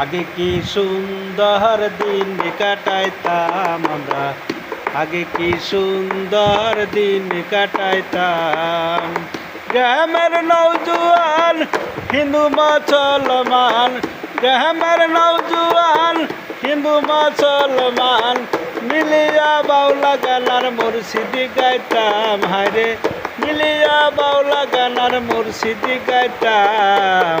আগে কি সুন্দর দিন কাটাইতাম আমরা? আগে কি সুন্দর দিন কাটাইতাম? গ্রামের নৌজুয়ান হিন্দু মুসলমান। গ্রামের নৌজুয়ান হিন্দু মুসলমান। মিলিয়া বাউলা গানার মুর্শিদি গাইতাম, হায়রে। মিলিয়া বাউলা গানার মুর্শিদি গাইতাম।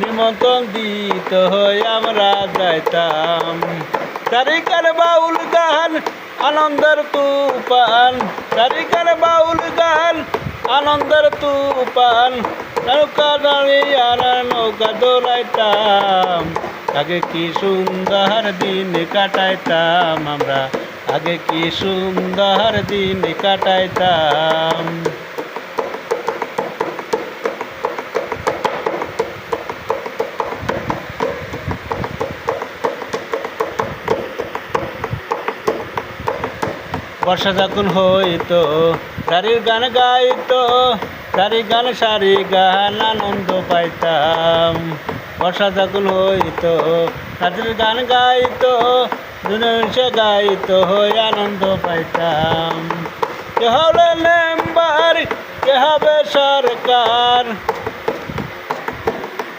নিমন্ত্রণ দিত আমরা যাইতাম। তারিকার বাউল গান, আনন্দের তুফান। তারিকার বাউল গান, আনন্দের তুফান। নৌকা দাঁড়িয়ে আর নৌকা দৌড়াইতাম। আগে কি সুন্দর দিন কাটাইতাম আমরা, আগে কি সুন্দর দিন কাটাইতাম। বর্ষা যখন হইতো, তারির গান গাইতো তারি গান, সারি গান আনন্দ পাইতাম। বর্ষা যখন হইতো তাদের গান গাইতো দুনিয়া গাইতো, হই আনন্দ পাইতাম। কে হবে মেম্বার, কে হবে সরকার?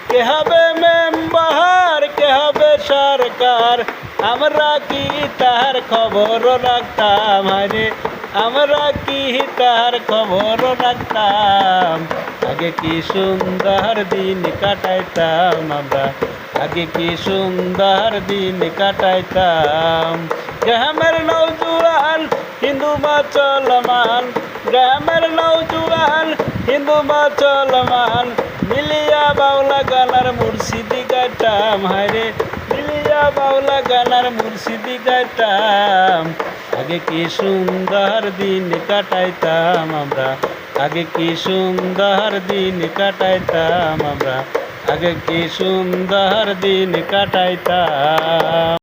কে হবে মেম্বার, কে হবে সরকার? আমরা কি তার খবর রাখতাম? আরে আমরা কি তার খবর রাখতাম? আগে কি সুন্দর দিন কাটাইতাম আমরা? আগে কি সুন্দর দিন কাটাইতাম? গ্রামের নৌজুয়ান হিন্দু মুসলমান, গ্রামের নৌজুয়ান হিন্দু মুসলমান, মিলিয়া বাউলা গানার মুর্শিদি হায়রে মিলিয়া বাউলা গানার মুর্শিদি গাইতাম। আগে কি সুন্দর দিন কাটাইতাম আমরা। আগে কি সুন্দর দিন কাটাইতাম আমরা। আগে কি সুন্দর দিন কাটাইতাম।